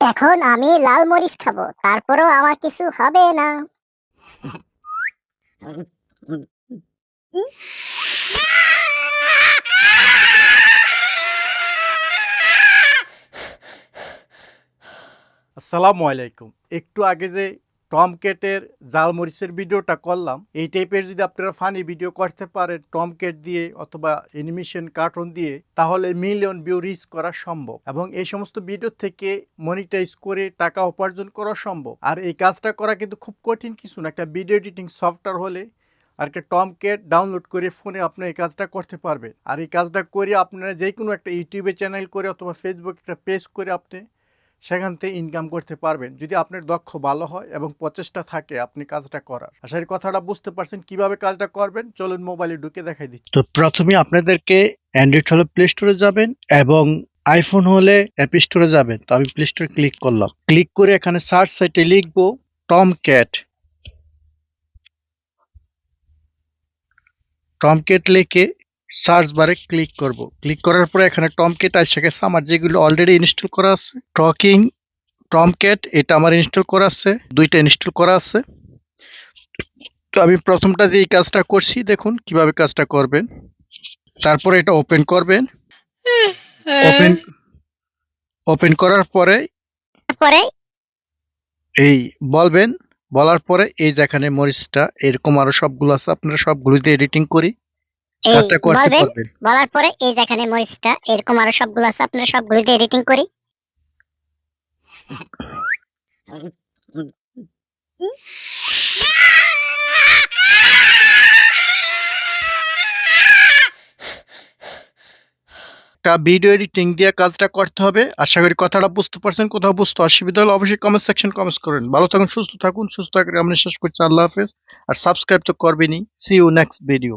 এখন আমি লাল মরিচ খাব, তারপরও আমার কিছু হবে না। আসসালামু আলাইকুম। একটু আগে যে টম কেটের জাল মরিচের ভিডিওটা করলাম। এই টাইপের যদি আপনারা ফানি ভিডিও করতে পারেন টম কেট দিয়ে অথবা অ্যানিমেশন কার্টুন দিয়ে, তাহলে মিলিয়ন ভিউ রিচ করা সম্ভব। এবং এই সমস্ত ভিডিও থেকে মনিটাইজ করে টাকা উপার্জন করা সম্ভব। আর এই কাজটা করা কিন্তু খুব কঠিন কিছু না। একটা ভিডিও এডিটিং সফটওয়্যার হলে আর একটা টম কেট ডাউনলোড করে ফোনে আপনি এই কাজটা করতে পারবেন। আর এই কাজটা করে আপনারা যে কোনো একটা ইউটিউবে চ্যানেল করে অথবা ফেসবুক একটা পেজ করে আপনি সেখান থেকে ইনকাম করতে পারবেন। যদি আপনার দক্ষ ভালো হয় এবং প্রচেষ্টা থাকে আপনি কাজটা করার। আশা করি কথাটা বুঝতে পারছেন। কীভাবে কাজটা করবেন? চলুন মোবাইলে ঢুকে দেখাই দিচ্ছি। তো প্রথমে আপনাদেরকে অ্যান্ড্রয়েড হলে প্লে স্টোরে যাবেন এবং আইফোন হলে অ্যাপ স্টোরে যাবেন। তো আমি প্লে স্টোরে ক্লিক করলাম। ক্লিক করে এখানে সার্চ সাইটে লিখব টম ক্যাট টম ক্যাট লিখে সার্চ বারে ক্লিক করব। ক্লিক করার পরে এখানে টমকেট আসে গেছে আমার যেগুলো অলরেডি ইনস্টল করা আছে টকিং টমকেট এটা আমার ইনস্টল করা আছে দুইটা ইনস্টল করা আছে। তো আমি প্রথমটা দিয়ে এই কাজটা করছি দেখুন কীভাবে কাজটা করবেন। তারপরে এটা ওপেন করবেন। ওপেন ওপেন করার পরে তারপরে? এই বলবেন বলার পরে এই যেখানে মরিচটা এরকম আরও সবগুলো আছে আপনারা সবগুলো দিয়ে এডিটিং করি। কাজটা করতে বলবেন পারবেন। বলার পরে এই যেখানে মরিচটা এরকম আরও সবগুলো আছে আপনারা এডিটিং করি। একটা ভিডিও এডিটিং দিয়ে কাজটা করতে হবে। আশা করি কথাটা বুঝতে পারছেন কোথাও বুঝতে অসুবিধা হলে অবশ্যই কমেন্ট সেকশন কমেন্টস করেন। ভালো থাকুন সুস্থ থাকুন সুস্থ থাকুন আমরা শেষ করছি। আল্লাহ হাফেজ। আর সাবস্ক্রাইব তো করবেনই। See you next video